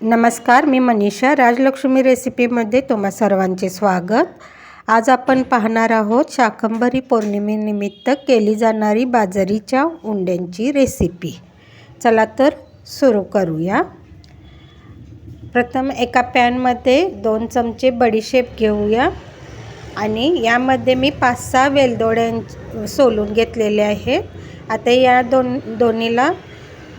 नमस्कार मी मनीषा. राजलक्ष्मी रेसिपीमध्ये तुम्हा सर्वांचे स्वागत. आज आपण पाहणार आहोत शाकंभरी पौर्णिमेनिमित्त केली जाणारी बाजरीच्या उंड्यांची रेसिपी. चला तर सुरू करूया. प्रथम एका पॅनमध्ये दोन चमचे बडीशेप घेऊया आणि यामध्ये मी पाच सहा वेलदोड्यां सोलून घेतलेले आहेत. आता या दोन दोन्हीला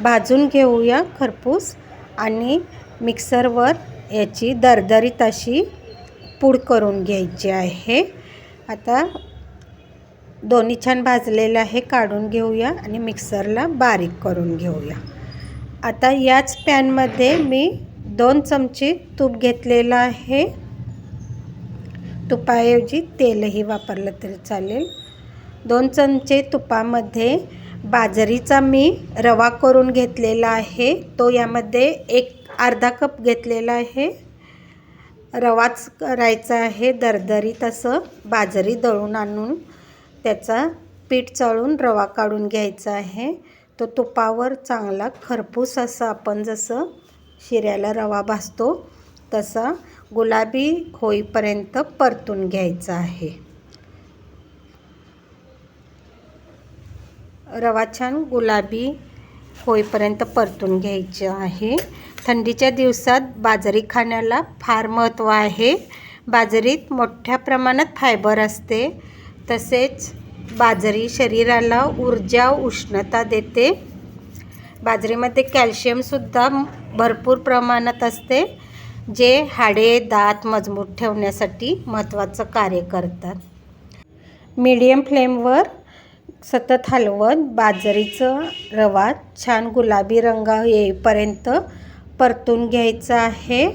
भाजून घेऊया खरपूस आणि मिक्सरवर याची दरदरीत अशी पूड करून घ्यायची आहे. आता दोन्ही छान भाजलेलं आहे काढून घेऊया आणि मिक्सरला बारीक करून घेऊया. आता याच पॅनमध्ये मी दोन चमचे तूप घेतलेलं आहे. तुपाऐवजी तेलही वापरलं तरी चालेल. दोन चमचे तुपामध्ये बाजरीचा मी रवा करून घेतलेला आहे. तो यामध्ये एक अर्धा कप घेतलेला आहे. रवाच करायचा आहे दरदरीत असं बाजरी दळून आणून त्याचा पीठ चाळून रवा काढून घ्यायचा आहे. तो तुपावर चांगला खरपूस असं आपण जसं शिऱ्याला रवा भाजतो तसा गुलाबी होईपर्यंत परतून घ्यायचा आहे. रवा छान गुलाबी होईपर्यंत परतून घ्यायचं आहे. थंडीच्या दिवसात बाजरी खाण्याला फार महत्त्व आहे. बाजरीत मोठ्या प्रमाणात फायबर असते. तसेच बाजरी शरीराला ऊर्जा उष्णता देते. बाजरीमध्ये कॅल्शियमसुद्धा भरपूर प्रमाणात असते जे हाडे दात मजबूत ठेवण्यासाठी महत्त्वाचं कार्य करतात. मीडियम फ्लेमवर सतत हलवत बाजरीचं रवा छान गुलाबी रंग येईपर्यंत परतून घ्यायचं आहे.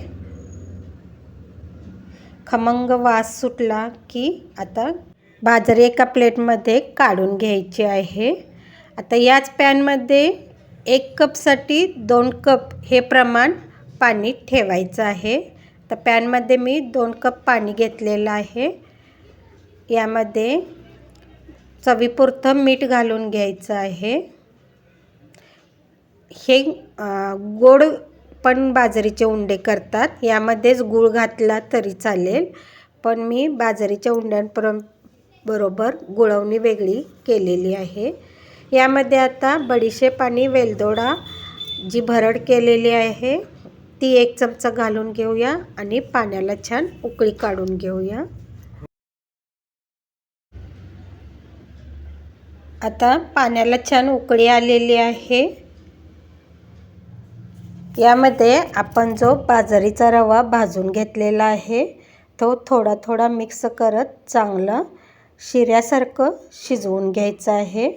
खमंग वास सुटला की आता बाजरी एका प्लेटमध्ये काढून घ्यायची आहे. आता याच पॅनमध्ये एक कपसाठी दोन कप हे प्रमाण पाणी ठेवायचं आहे. तर पॅनमध्ये मी दोन कप पाणी घेतलेलं आहे. यामध्ये चवीपुरतं मीठ घालून घ्यायचं आहे. हे गोड पण बाजरीचे उंडे करतात. यामध्येच गूळ घातला तरी चालेल. पण मी बाजरीच्या उंड्यांपर बरोबर गुळवणी वेगळी केलेली आहे. यामध्ये आता बडीशेप आणि वेलदोडा जी भरड केलेली आहे ती एक चमचा घालून घेऊया आणि पाण्याला छान उकळी काढून घेऊया. आता पाण्याला छान उकळी आलेली आहे. यामध्ये आपण जो बाजरीचा रवा भाजून घेतलेला आहे तो थोडा थोडा मिक्स करत चांगलं शिऱ्यासारखं शिजवून घ्यायचं आहे.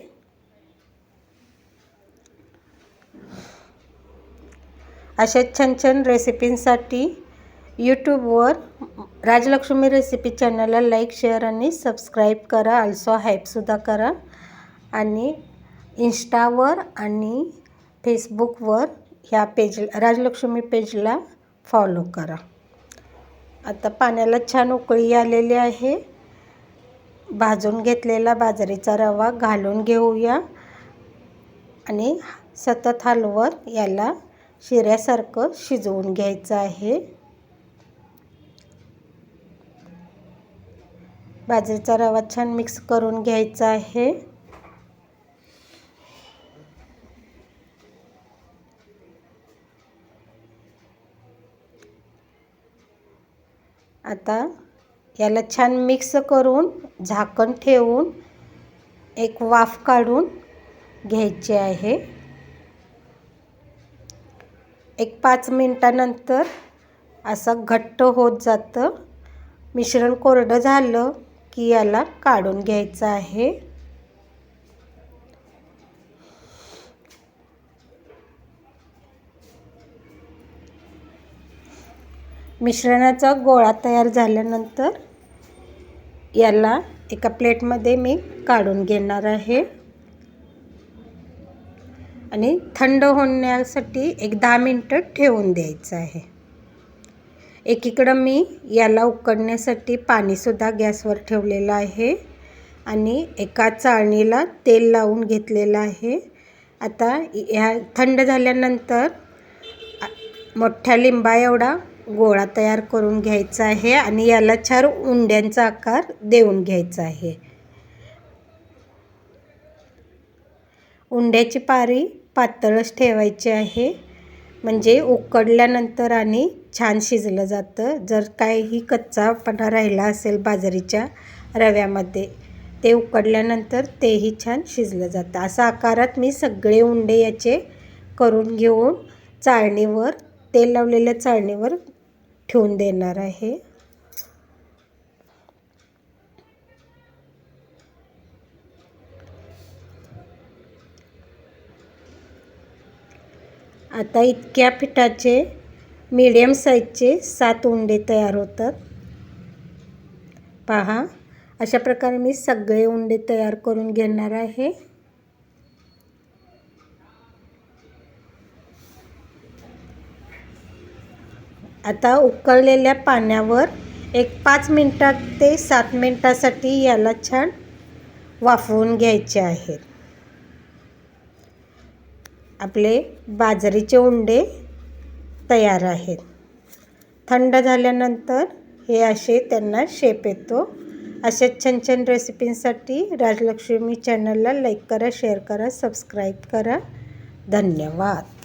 अशा छान छान रेसिपींसाठी यूट्यूबवर राजलक्ष्मी रेसिपी चॅनलला लाईक शेअर आणि सबस्क्राईब करा. आल्सो हाईपसुद्धा करा. आणि इंस्टावर आणि फेसबुकवर ह्या पेज राजलक्ष्मी पेजला फॉलो करा. आता पाण्याला छान उकळी आलेली आहे. भाजून घेतलेला बाजरीचा रवा घालून घेऊया. आणि सतत हलवत याला शिऱ्यासारखं शिजवून घ्यायचं आहे. बाजरीचा रवा छान मिक्स करून घ्यायचा आहे. आता याला छान मिक्स करून झाकण ठेवून एक वाफ काढून घ्यायची आहे. एक पाच मिनटानंतर असं घट्ट होत जातं. मिश्रण कोरडं झालं की याला काढून घ्यायचं आहे. मिश्रणाचा गोळा तयार झाल्यानंतर याला एका प्लेटमध्ये मी काढून घेणार आहे. आणि थंड होण्यासाठी एक दहा मिनटं ठेवून द्यायचं आहे. एकीकडं मी याला उकडण्यासाठी पाणीसुद्धा गॅसवर ठेवलेलं आहे आणि एका चाळणीला तेल लावून घेतलेलं आहे. आता ह्या थंड झाल्यानंतर मोठ्या लिंबा एवढा गोळा तयार करून घ्यायचा आहे आणि याला चार उंड्यांचा आकार देऊन घ्यायचा आहे. उंड्याची पारी पातळच ठेवायची आहे. म्हणजे उकडल्यानंतर आणि छान शिजलं जातं. जर काही कच्चापणा राहिला असेल बाजरीच्या रव्यामध्ये ते उकडल्यानंतर तेही छान शिजलं जातं. असा आकारात मी सगळे उंडे याचे करून घेऊन चाळणीवर तेल लावलेल्या चाळणीवर ठेवून देणार आहे. आता इतक्या पिठाचे मीडियम साईजचे सात उंडे तयार होतात. पहा अशा प्रकारे मी सगळे उंडे तयार करून घेणार आहे. आता उकळलेल्या पाण्यावर एक पाच मिनटात ते सात मिनटासाठी याला छान वाफवून घ्यायचे आहेत आपले बाजरीचे उंडे तयार आहेत. थंड झाल्यानंतर हे असे त्यांना शेप येतो. अशाच छान छान रेसिपींसाठी राजलक्ष्मी चॅनलला लाईक करा शेअर करा सबस्क्राईब करा. धन्यवाद.